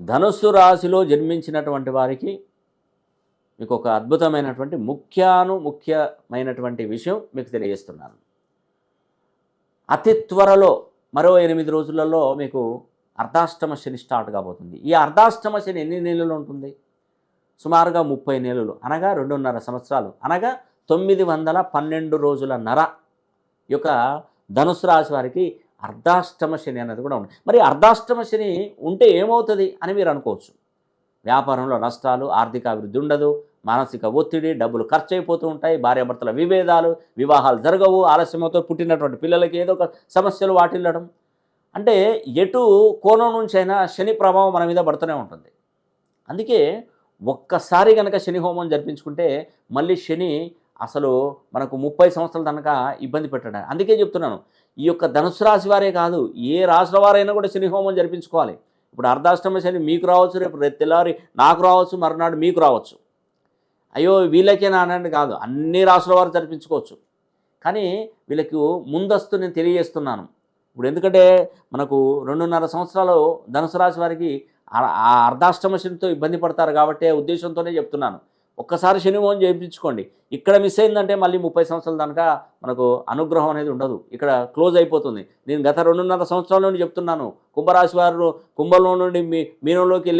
ధనుస్సు రాశిలో జన్మించినటువంటి వారికి మీకు ఒక అద్భుతమైనటువంటి ముఖ్యాను ముఖ్యమైనటువంటి విషయం మీకు తెలియజేస్తున్నాను. అతి త్వరలో మరో ఎనిమిది రోజులలో మీకు అర్ధాష్టమ శని స్టార్ట్ కాబోతుంది. ఈ అర్ధాష్టమ శని ఎన్ని నెలలు ఉంటుంది? సుమారుగా ముప్పై నెలలు అనగా రెండున్నర సంవత్సరాలు అనగా తొమ్మిది వందల పన్నెండు రోజుల నర యొక్క ధనుసు రాశి వారికి అర్ధాష్టమ శని అనేది కూడా ఉంది. మరి అర్ధాష్టమ శని ఉంటే ఏమవుతుంది అని మీరు అనుకోవచ్చు. వ్యాపారంలో నష్టాలు ఆర్థిక అభివృద్ధి ఉండదు మానసిక ఒత్తిడి డబ్బులు ఖర్చు అయిపోతూ ఉంటాయి భార్యాభర్తల విభేదాలు వివాహాలు జరగవు ఆలస్యంతో పుట్టినటువంటి పిల్లలకి ఏదో ఒక సమస్యలు వాటిల్లడం. అంటే ఎటు కోణం నుంచైనా శని ప్రభావం మన మీద పడుతూనే ఉంటుంది. అందుకే ఒక్కసారి కనుక శని హోమం జరిపించుకుంటే మళ్ళీ శని అసలు మనకు ముప్పై సంవత్సరాల తనక ఇబ్బంది పెట్టడం. అందుకే చెప్తున్నాను ఈ యొక్క ధనుసు రాశి వారే కాదు ఏ రాశుల వారైనా కూడా శనిహోమం జరిపించుకోవాలి. ఇప్పుడు అర్ధాష్టమ శని మీకు రావచ్చు రేపు రేపు తెల్లవారి నాకు రావచ్చు మరునాడు మీకు రావచ్చు. అయ్యో వీళ్ళకేనా అనండి కాదు అన్ని రాసుల వారు జరిపించుకోవచ్చు. కానీ వీళ్ళకి ముందస్తు నేను తెలియజేస్తున్నాను. ఇప్పుడు ఎందుకంటే మనకు రెండున్నర సంవత్సరాలు ధనుసు రాశి వారికి ఆ- అర్ధాష్టమ శనితో ఇబ్బంది పడతారు కాబట్టి ఉద్దేశంతోనే చెప్తున్నాను. ఒక్కసారి శని చేయించుకోండి ఇక్కడ మిస్ అయిందంటే మళ్ళీ ముప్పై సంవత్సరాల దాకా మనకు అనుగ్రహం అనేది ఉండదు. ఇక్కడ క్లోజ్ అయిపోతుంది. నేను గత రెండున్నర సంవత్సరాల నుండి చెప్తున్నాను. కుంభరాశి వారు కుంభంలో నుండి మీ మీనంలోకి వెళ్ళి